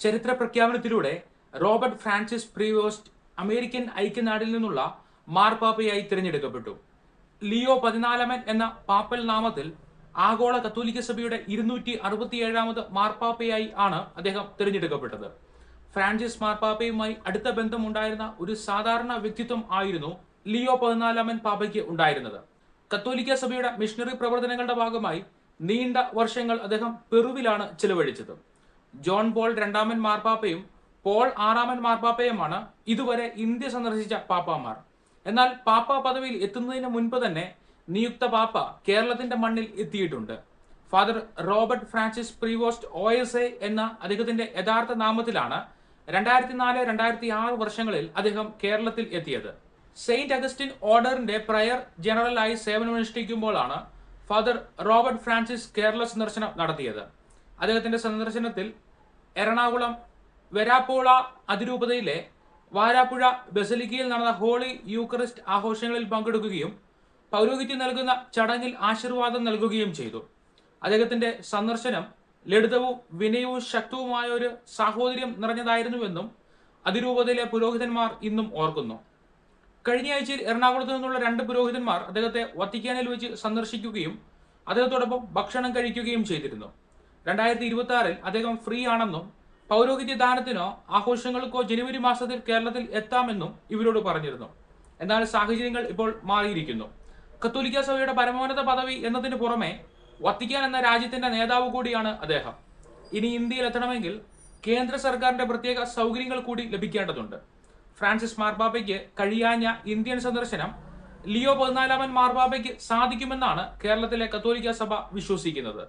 ചരിത്ര പ്രഖ്യാപനത്തിലൂടെ Robert Francis Prevost American ഐക്യനാടിൽ നിന്നുള്ള മാർപ്പാപ്പയായി തിരഞ്ഞെടുക്കപ്പെട്ടു. ലിയോ പതിനാലാമൻ എന്ന പാപ്പൽ നാമത്തിൽ ആഗോള കത്തോലിക്ക സഭയുടെ ഇരുന്നൂറ്റി അറുപത്തിയേഴാമത് മാർപ്പാപ്പയായി ആണ് അദ്ദേഹം തിരഞ്ഞെടുക്കപ്പെട്ടത്. ഫ്രാൻസിസ് മാർപ്പാപ്പയുമായി അടുത്ത ബന്ധമുണ്ടായിരുന്ന ഒരു സാധാരണ വ്യക്തിത്വം ആയിരുന്നു ലിയോ പതിനാലാമൻ പാപ്പയ്ക്ക് ഉണ്ടായിരുന്നത്. കത്തോലിക്ക സഭയുടെ മിഷണറി പ്രവർത്തനങ്ങളുടെ ഭാഗമായി നീണ്ട വർഷങ്ങൾ അദ്ദേഹം പെറുവിലാണ് ചിലവഴിച്ചത്. ജോൺ പോൾ രണ്ടാമൻ മാർപ്പാപ്പയും പോൾ ആറാമൻ മാർപ്പാപ്പയുമാണ് ഇതുവരെ ഇന്ത്യ സന്ദർശിച്ച പാപ്പാമാർ. എന്നാൽ പാപ്പ പദവിയിൽ എത്തുന്നതിന് മുൻപ് തന്നെ നിയുക്ത പാപ്പ കേരളത്തിന്റെ മണ്ണിൽ എത്തിയിട്ടുണ്ട്. Father Robert Francis Prevost O S A എന്ന അദ്ദേഹത്തിന്റെ യഥാർത്ഥ നാമത്തിലാണ് രണ്ടായിരത്തി നാല് രണ്ടായിരത്തി ആറ് വർഷങ്ങളിൽ അദ്ദേഹം കേരളത്തിൽ എത്തിയത്. സെയിന്റ് അഗസ്റ്റിൻ ഓർഡറിന്റെ പ്രയർ ജനറലായി സേവനമനുഷ്ഠിക്കുമ്പോഴാണ് ഫാദർ റോബർട്ട് ഫ്രാൻസിസ് കേരള സന്ദർശനം നടത്തിയത്. അദ്ദേഹത്തിന്റെ സന്ദർശനത്തിൽ എറണാകുളം വെരാപ്പോള അതിരൂപതയിലെ വാരാപ്പുഴ ബസലിക്കയിൽ നടന്ന ഹോളി യൂക്കറിസ്റ്റ് ആഘോഷങ്ങളിൽ പങ്കെടുക്കുകയും പൗരോഹിത്യം നൽകുന്ന ചടങ്ങിൽ ആശീർവാദം നൽകുകയും ചെയ്തു. അദ്ദേഹത്തിന്റെ സന്ദർശനം ലളിതവും വിനയവും ശക്തവുമായ ഒരു സാഹോദര്യം നിറഞ്ഞതായിരുന്നുവെന്നും അതിരൂപതയിലെ പുരോഹിതന്മാർ ഇന്നും ഓർക്കുന്നു. കഴിഞ്ഞ ആഴ്ചയിൽ എറണാകുളത്ത് നിന്നുള്ള രണ്ട് പുരോഹിതന്മാർ അദ്ദേഹത്തെ വത്തിക്കാനിൽ വെച്ച് സന്ദർശിക്കുകയും അദ്ദേഹത്തോടൊപ്പം ഭക്ഷണം കഴിക്കുകയും ചെയ്തിരുന്നു. രണ്ടായിരത്തി ഇരുപത്തി ആറിൽ അദ്ദേഹം ഫ്രീ ആണെന്നും പൗരോഹിത്യ ദാനത്തിനോ ആഘോഷങ്ങൾക്കോ ജനുവരി മാസത്തിൽ കേരളത്തിൽ എത്താമെന്നും ഇവരോട് പറഞ്ഞിരുന്നു. എന്നാൽ സാഹചര്യങ്ങൾ ഇപ്പോൾ മാറിയിരിക്കുന്നു. കത്തോലിക്ക സഭയുടെ പരമോന്നത പദവി എന്നതിന് പുറമെ വത്തിക്കാൻ എന്ന രാജ്യത്തിന്റെ നേതാവ് കൂടിയാണ് അദ്ദേഹം. ഇനി ഇന്ത്യയിൽ എത്തണമെങ്കിൽ കേന്ദ്ര സർക്കാരിന്റെ പ്രത്യേക സൗകര്യങ്ങൾ കൂടി ലഭിക്കേണ്ടതുണ്ട്. ഫ്രാൻസിസ് മാർബാബയ്ക്ക് കഴിയാഞ്ഞ ഇന്ത്യൻ സന്ദർശനം ലിയോ പതിനാലാമൻ മാർബാബയ്ക്ക് സാധിക്കുമെന്നാണ് കേരളത്തിലെ കത്തോലിക്ക സഭ വിശ്വസിക്കുന്നത്.